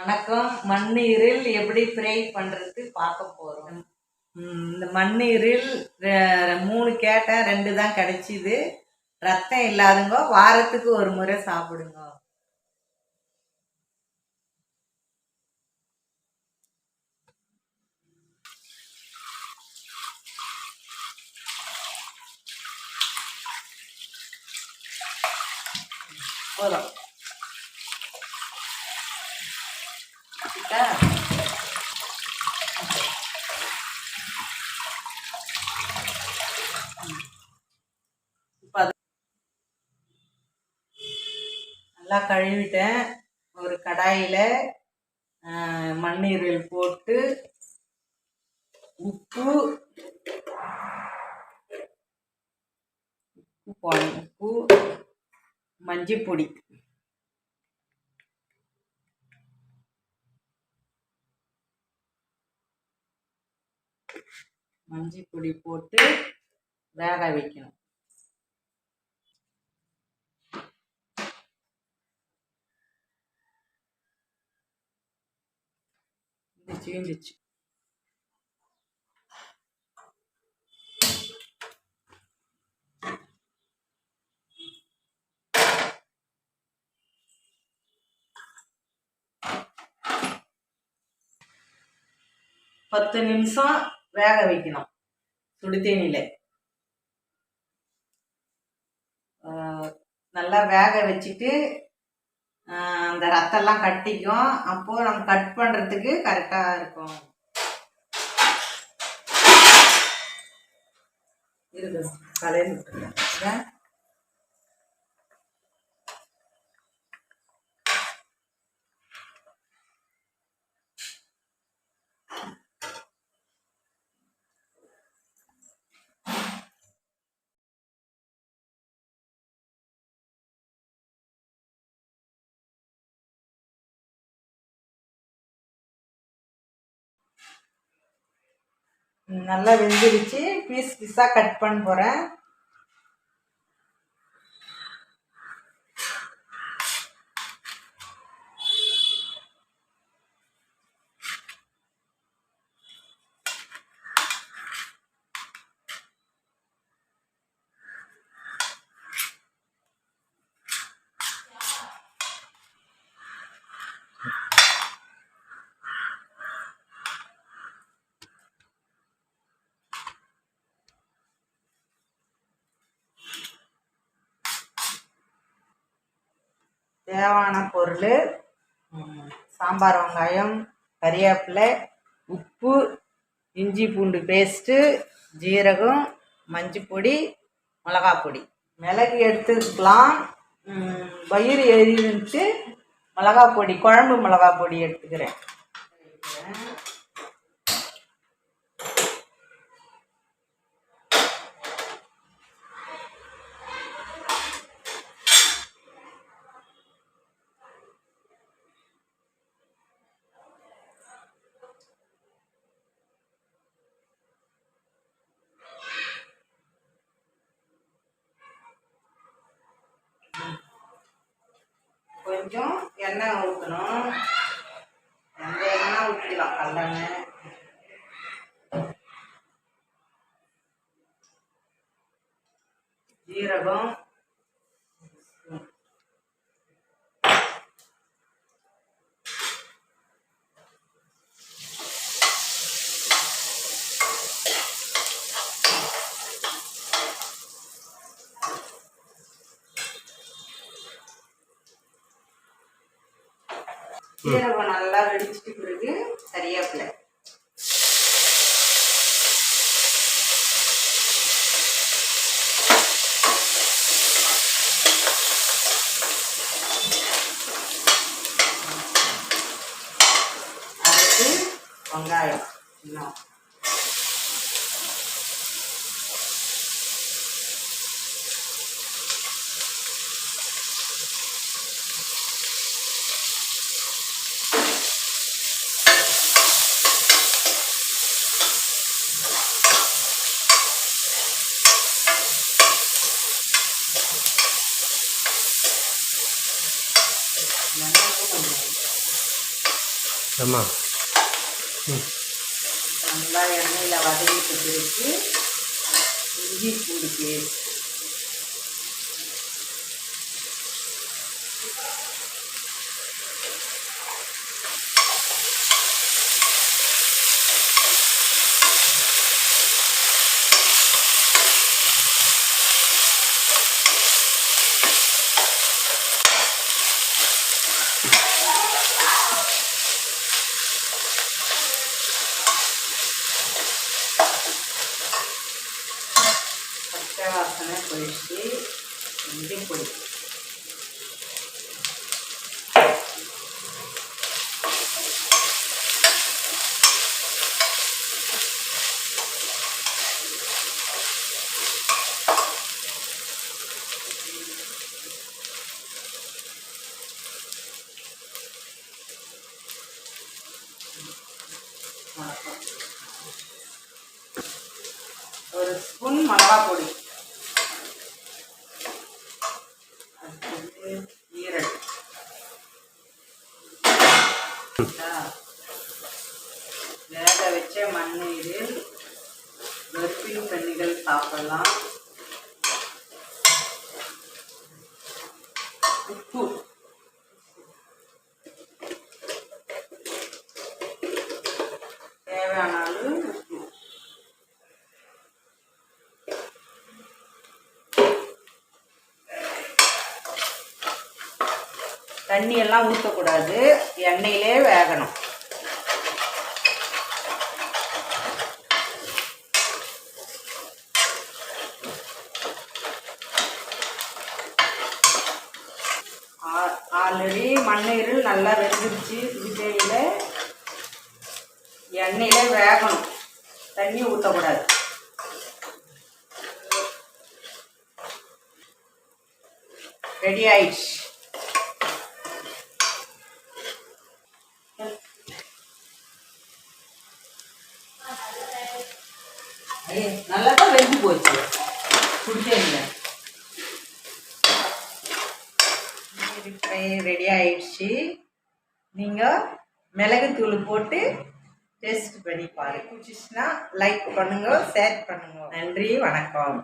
வணக்கம். மண்ணீரில் எப்படி ஃப்ரை பண்ணுறது பார்க்க போகிறோம் இந்த மண்ணீரில் மூணு கேட்டேன் ரெண்டு தான் கிடைச்சிது. ரத்தம் இல்லாதவங்க வாரத்துக்கு ஒரு முறை சாப்பிடுங்க. போதும். அது நல்லா கழுவிட்டேன். ஒரு கடாயில் மண்ணீரல் போட்டு உப்பு உப்பு உப்பு மஞ்சள் பொடி மஞ்சள் பொடி போட்டு வேக வைக்கணும். இருந்துச்சு பத்து நிமிஷம் வேக வைக்கணும். சுடு நல்லா வேக வச்சுட்டு அந்த ரத்தம்லாம் கட்டிக்கும். அப்போது நம்ம கட் பண்ணுறதுக்கு கரெக்டாக இருக்கும். இருக்கு. கலையில் விட்டுருங்க நல்லா வெந்துருச்சு. பீஸ் பீஸாக கட் பண்ண போகிறேன் தேவையான பொருள் சாம்பார் வெங்காயம் கறிவேப்பிலை உப்பு இஞ்சி பூண்டு பேஸ்ட்டு ஜீரகம் மஞ்சள் பொடி பொடி. மிளகு எடுத்துக்கலாம். வயிறு எரிஞ்சுட்டு மிளகா பொடி குழம்பு மிளகா பொடி எடுத்துக்கிறேன். கொஞ்சம் எண்ணெய் ஊற்றணும் எந்த எண்ணெய் ஊற்றிக்கலாம் கல்லெண்ணெய் ஜீரகம். சீரகம் நல்லா வெடிச்சிட்டு பிறகு கறிவேப்பிலை அடுத்து வெங்காயம். இன்னும் வெங்காயம் நல்லா எண்ணெயில் வதங்கிட்டு பிறகு இஞ்சி பூண்டு பேஸ்ட் பச்சை வாசனை போயிடுச்சு இஞ்சி பொடி வணக்கம் ஒரு ஸ்பூன் மிளகா பொடி தண்ணீரில் மண்ணீரில் கர்ப்பிணி பெண்கள் சாப்பிடலாம். உப்பு. தேவையான அளவு உப்பு. தண்ணி எல்லாம் ஊற்றக்கூடாது எண்ணெயிலே வேகணும். ஆல்ரெடி மண்ணீரில் நல்லா வெந்துருச்சு. விஜயில் எண்ணெயில் வேகணும். தண்ணி ஊற்றக்கூடாது ரெடி ஆயிடுச்சு. நல்லா தான் வெந்து போச்சு. ரெடி ஆயிடுச்சு. நீங்கள் மிளகுத்தூள் போட்டு டேஸ்ட் பண்ணி பாருங்க. பிடிச்சிச்சுன்னா லைக் பண்ணுங்க ஷேர் பண்ணுங்க. நன்றி வணக்கம்.